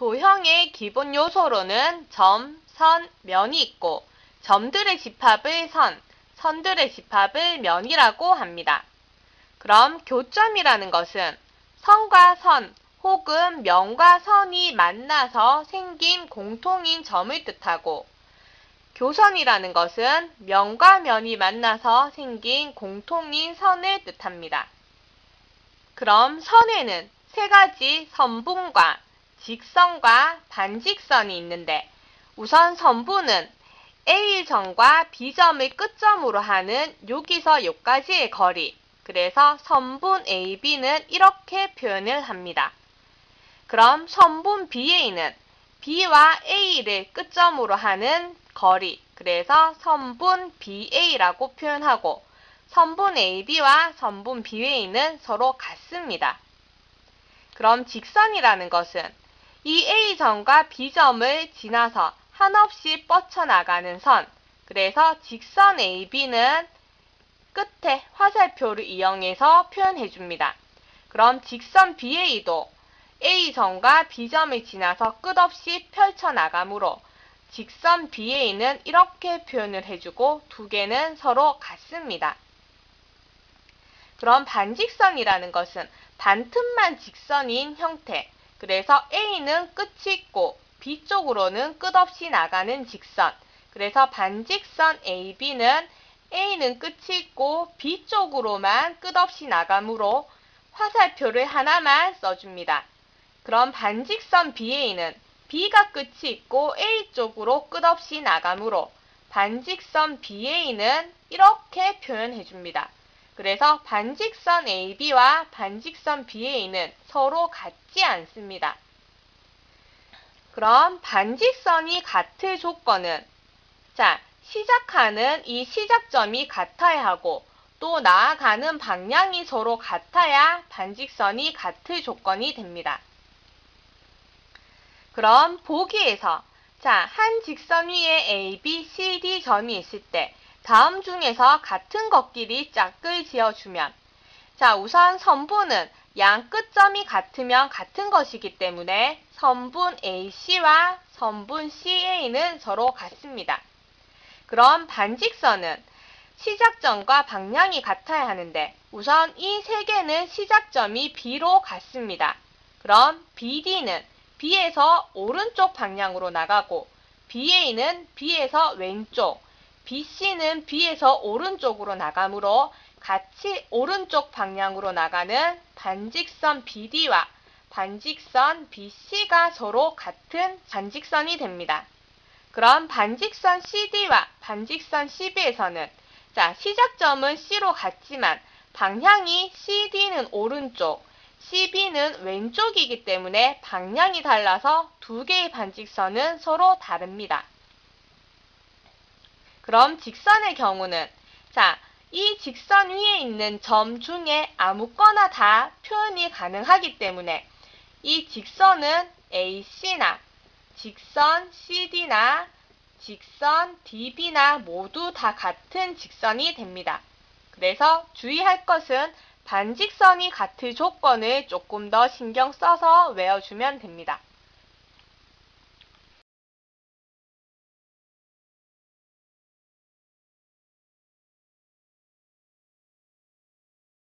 도형의 기본 요소로는 점, 선, 면이 있고 점들의 집합을 선, 선들의 집합을 면이라고 합니다. 그럼 교점이라는 것은 선과 선 혹은 면과 선이 만나서 생긴 공통인 점을 뜻하고 교선이라는 것은 면과 면이 만나서 생긴 공통인 선을 뜻합니다. 그럼 선에는 세 가지 선분과 직선과 반직선이 있는데 우선 선분은 A점과 B점을 끝점으로 하는 여기서 여기까지의 거리 그래서 선분 AB는 이렇게 표현을 합니다. 그럼 선분 BA는 B와 A를 끝점으로 하는 거리 그래서 선분 BA라고 표현하고 선분 AB와 선분 BA는 서로 같습니다. 그럼 직선이라는 것은 이 A점과 B점을 지나서 한없이 뻗쳐나가는 선, 그래서 직선 AB는 끝에 화살표를 이용해서 표현해 줍니다. 그럼 직선 BA도 A점과 B점을 지나서 끝없이 펼쳐나가므로 직선 BA는 이렇게 표현을 해주고 두 개는 서로 같습니다. 그럼 반직선이라는 것은 반틈만 직선인 형태. 그래서 A는 끝이 있고 B쪽으로는 끝없이 나가는 직선. 그래서 반직선 AB는 A는 끝이 있고 B쪽으로만 끝없이 나가므로 화살표를 하나만 써줍니다. 그럼 반직선 BA는 B가 끝이 있고 A 쪽으로 끝없이 나가므로 반직선 BA는 이렇게 표현해 줍니다. 그래서 반직선 AB와 반직선 BA는 서로 같지 않습니다. 그럼 반직선이 같을 조건은 자, 시작하는 이 시작점이 같아야 하고 또 나아가는 방향이 서로 같아야 반직선이 같을 조건이 됩니다. 그럼 보기에서 자, 한 직선 위에 A, B, C, D 점이 있을 때 다음 중에서 같은 것끼리 짝을 지어주면 자, 우선 선분은 양 끝점이 같으면 같은 것이기 때문에 선분 AC와 선분 CA는 서로 같습니다. 그럼 반직선은 시작점과 방향이 같아야 하는데 우선 이 세 개는 시작점이 B로 같습니다. 그럼 BD는 B에서 오른쪽 방향으로 나가고 BA는 B에서 왼쪽, BC는 B에서 오른쪽으로 나가므로 같이 오른쪽 방향으로 나가는 반직선 BD와 반직선 BC가 서로 같은 반직선이 됩니다. 그럼 반직선 CD와 반직선 CB에서는 자, 시작점은 C로 같지만 방향이 CD는 오른쪽, CB는 왼쪽이기 때문에 방향이 달라서 두 개의 반직선은 서로 다릅니다. 그럼 직선의 경우는 자, 이 직선 위에 있는 점 중에 아무거나 다 표현이 가능하기 때문에 이 직선은 AC나 직선 CD나 직선 DB나 모두 다 같은 직선이 됩니다. 그래서 주의할 것은 반직선이 같을 조건을 조금 더 신경 써서 외워주면 됩니다.